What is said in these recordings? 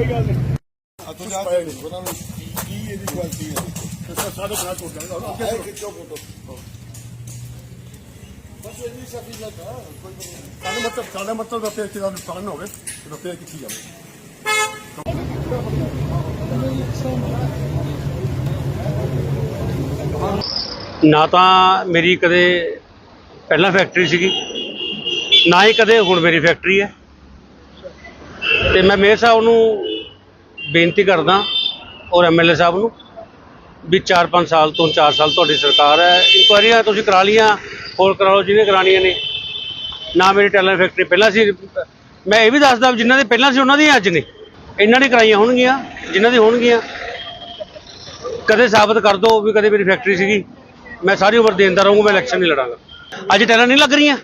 ਤੁਸੀਂ ਪਾਇਆ ਨਹੀਂ ਉਹਨਾਂ ਨੂੰ ਕੀ ਇਹਦੀ ਕੁਆਲਿਟੀ ਹੈ ਤੇ ਸਾਡੇ ਖਿਲਾਫ ਛੋੜ ਜਾਏਗਾ ਅੱਗੇ ਆਏ ਫੋਟੋ ਬਸ ਇਹਦੀ ਸਫੀਲਤ ਹੈ ਕੋਈ ਨਹੀਂ ਮਤਲਬ ਸਾਡੇ ਮਤਲਬ ਦਾ ਪੇਜ ਦਾ ਨੁਕਸਾਨ ਹੋਵੇ ਤੇ ਪੇਜ ਜਾਵੇ ਨਾ ਤਾਂ ਮੇਰੀ ਕਦੇ ਪਹਿਲਾਂ ਫੈਕਟਰੀ ਸੀਗੀ, ਨਾ ਹੀ ਕਦੇ ਹੁਣ ਮੇਰੀ ਫੈਕਟਰੀ ਹੈ। ਤੇ ਮੈਂ ਮੇਅਰ ਸਾਹਿਬ ਨੂੰ ਬੇਨਤੀ ਕਰਦਾ ਔਰ ਐਮਐਲਏ ਸਾਹਿਬ ਨੂੰ ਵੀ 4-5 ਸਾਲ ਤੋਂ 4 ਸਾਲ ਤੁਹਾਡੀ ਸਰਕਾਰ ਹੈ। ਇਨਕੁਆਇਰੀਆਂ ਤੁਸੀਂ ਕਰਾ ਲੀਆਂ ਹੋਰ ਕਰਾ ਲਓ ਜਿਹਨੇ ਕਰਾਉਣੀਆਂ ਨੇ। ਨਾ ਮੇਰੀ ਟੈਲਰ ਫੈਕਟਰੀ ਪਹਿਲਾਂ ਸੀ, ਮੈਂ ਇਹ ਵੀ ਦੱਸਦਾ ਵੀ ਜਿਨ੍ਹਾਂ ਦੇ ਪਹਿਲਾਂ ਸੀ ਉਹਨਾਂ ਦੀ ਅੱਜ ਨੇ। ਇਹਨਾਂ ਨੇ ਕਰਾਈਆਂ ਹੋਣਗੀਆਂ, ਜਿਨ੍ਹਾਂ ਦੀ ਹੋਣਗੀਆਂ। ਕਦੇ ਸਾਬਤ ਕਰ ਦਿਓ ਵੀ ਕਦੇ ਮੇਰੀ ਫੈਕਟਰੀ ਸੀਗੀ। ਮੈਂ ਸਾਰੀ ਉਮਰ ਦੇਂਦਾ ਰਹੂੰਗਾ, ਮੈਂ ਇਲੈਕਸ਼ਨ ਨਹੀਂ ਲੜਾਂਗਾ। ਅੱਜ ਟੈਲਾਂ ਨਹੀਂ ਲੱਗ ਰਹੀਆਂ।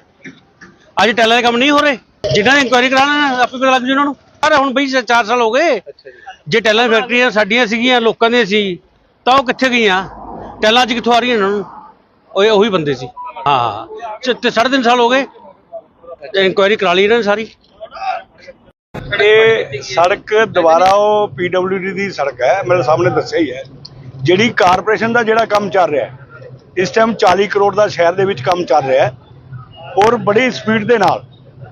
ਅੱਜ ਟੈਲਾਂ ਦੇ ਕੰਮ ਨਹੀਂ ਹੋ ਰਹੇ। ਜਿਨ੍ਹਾਂ ਨੇ ਇਨਕੁਆਇਰੀ ਕਰਾਉਣਾ, ਆਪੇ ਪਤਾ ਲੱਗ ਜੂ ਉਹਨਾਂ ਨੂੰ। ਅਰੇ ਹੁਣ ਬਈ 4 ਸਾਲ ਹੋ ਗਏ। ਜੇ ਟੈਲਾਂ ਫੈਕਟਰੀਆਂ ਸਾਡੀਆਂ ਸੀਗੀਆਂ, ਲੋਕਾਂ ਦੀਆਂ ਸੀ, ਤਾਂ ਉਹ ਕਿੱਥੇ ਗਈਆਂ? ਟੈਲਾਂ ਅੱਜ ਕਿੱਥੋਂ ਆ ਰਹੀਆਂ ਇਹਨਾਂ ਨੂੰ? ਉਹ ਉਹੀ ਬੰਦੇ ਸੀ। ਹਾਂ ਚ- ਤੇ ਸਾਢੇ ਤਿੰਨ ਸਾਲ ਹੋ ਗਏ। ਇਨਕੁਆਇਰੀ ਕਰਾ ਲਈ ਇਹਨਾਂ ਨੇ ਸਾਰੀ। ਇਹ ਸੜਕ ਦੁਬਾਰਾ ਉਹ ਪੀਡਬਲਯੂਡੀ ਦੀ ਸੜਕ ਹੈ, ਮੇਰੇ ਸਾਹਮਣੇ ਦੱਸਿਆ ਹੀ ਹੈ। ਜਿਹੜੀ ਕਾਰਪੋਰੇਸ਼ਨ ਦਾ ਜਿਹੜਾ ਕੰਮ ਚੱਲ ਰਿਹਾ ਹੈ, ਇਸ ਟਾਈਮ 40 ਕਰੋੜ ਦਾ ਸ਼ਹਿਰ ਦੇ ਵਿੱਚ ਕੰਮ ਚੱਲ ਰਿਹਾ ਹੈ ਔਰ ਬੜੀ ਸਪੀਡ ਦੇ ਨਾਲ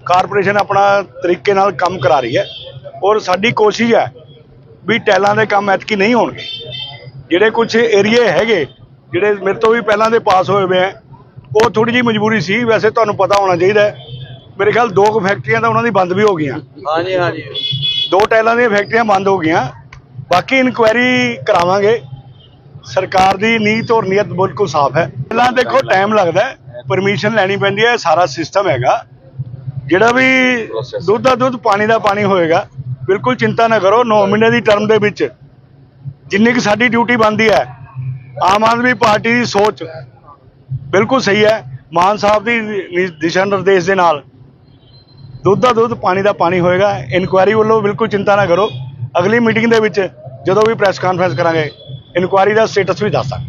ਕਾਰਪੋਰੇਸ਼ਨ ਆਪਣਾ ਤਰੀਕੇ ਨਾਲ ਕੰਮ ਕਰਾ ਰਹੀ ਹੈ ਔਰ ਸਾਡੀ ਕੋਸ਼ਿਸ਼ ਹੈ ਵੀ ਟੈਲਾਂ ਦੇ ਕੰਮ ਐਤਕੀ ਨਹੀਂ ਹੋਣਗੇ। ਜਿਹੜੇ ਕੁਝ ਏਰੀਏ ਹੈਗੇ ਜਿਹੜੇ ਮੇਰੇ ਤੋਂ ਵੀ ਪਹਿਲਾਂ ਦੇ ਪਾਸ ਹੋਏ ਹੋਏ ਹੈ ਉਹ ਥੋੜੀ ਜਿਹੀ ਮਜਬੂਰੀ ਸੀ ਵੈਸੇ ਤੁਹਾਨੂੰ ਪਤਾ ਹੋਣਾ ਚਾਹੀਦਾ। ਮੇਰੇ ਖਿਆਲ ਦੋ ਕੁ ਫੈਕਟਰੀਆਂ ਤਾਂ ਉਹਨਾਂ ਦੀ ਬੰਦ ਵੀ ਹੋ ਗਈਆਂ। ਹਾਂਜੀ ਹਾਂਜੀ। ਦੋ ਟਾਈਲਾਂ ਦੀਆਂ ਫੈਕਟਰੀਆਂ ਬੰਦ ਹੋ ਗਈਆਂ। ਬਾਕੀ ਇਨਕੁਆਇਰੀ ਕਰਾਵਾਂਗੇ। ਸਰਕਾਰ ਦੀ ਨੀਤ ਔਰ ਨੀਅਤ ਬਿਲਕੁਲ ਸਾਫ਼ ਹੈ। ਪਹਿਲਾਂ ਦੇਖੋ ਟਾਈਮ ਲੱਗਦਾ ਪਰਮਿਸ਼ਨ ਲੈਣੀ ਪੈਂਦੀ ਹੈ ਸਾਰਾ ਸਿਸਟਮ ਹੈਗਾ। ਜਿਹੜਾ ਵੀ ਦੁੱਧ ਦਾ ਦੁੱਧ ਪਾਣੀ ਦਾ ਪਾਣੀ ਹੋਏਗਾ। ਬਿਲਕੁਲ ਚਿੰਤਾ ਨਾ ਕਰੋ 9 ਮਹੀਨੇ ਦੀ ਟਰਮ ਦੇ ਵਿੱਚ। ਜਿੰਨੀ ਕਿ ਸਾਡੀ ਡਿਊਟੀ ਬਣਦੀ ਹੈ, ਆਮ ਆਦਮੀ ਪਾਰਟੀ ਦੀ ਸੋਚ ਬਿਲਕੁਲ ਸਹੀ ਹੈ, ਮਾਨ ਸਾਹਿਬ ਦੀ ਦਿਸ਼ਾ ਨਿਰਦੇਸ਼ ਦੇ ਨਾਲ। ਦੁੱਧ ਦਾ ਦੁੱਧ, ਪਾਣੀ ਦਾ ਪਾਣੀ ਹੋਏਗਾ। ਇਨਕੁਆਇਰੀ ਵੱਲੋਂ ਬਿਲਕੁਲ ਚਿੰਤਾ ਨਾ ਕਰੋ। ਅਗਲੀ ਮੀਟਿੰਗ ਦੇ ਵਿੱਚ ਜਦੋਂ ਵੀ ਪ੍ਰੈਸ ਕਾਨਫਰੰਸ ਕਰਾਂਗੇ ਇਨਕੁਆਇਰੀ ਦਾ ਸਟੇਟਸ ਵੀ ਦੱਸ ਦਾਂਗੇ।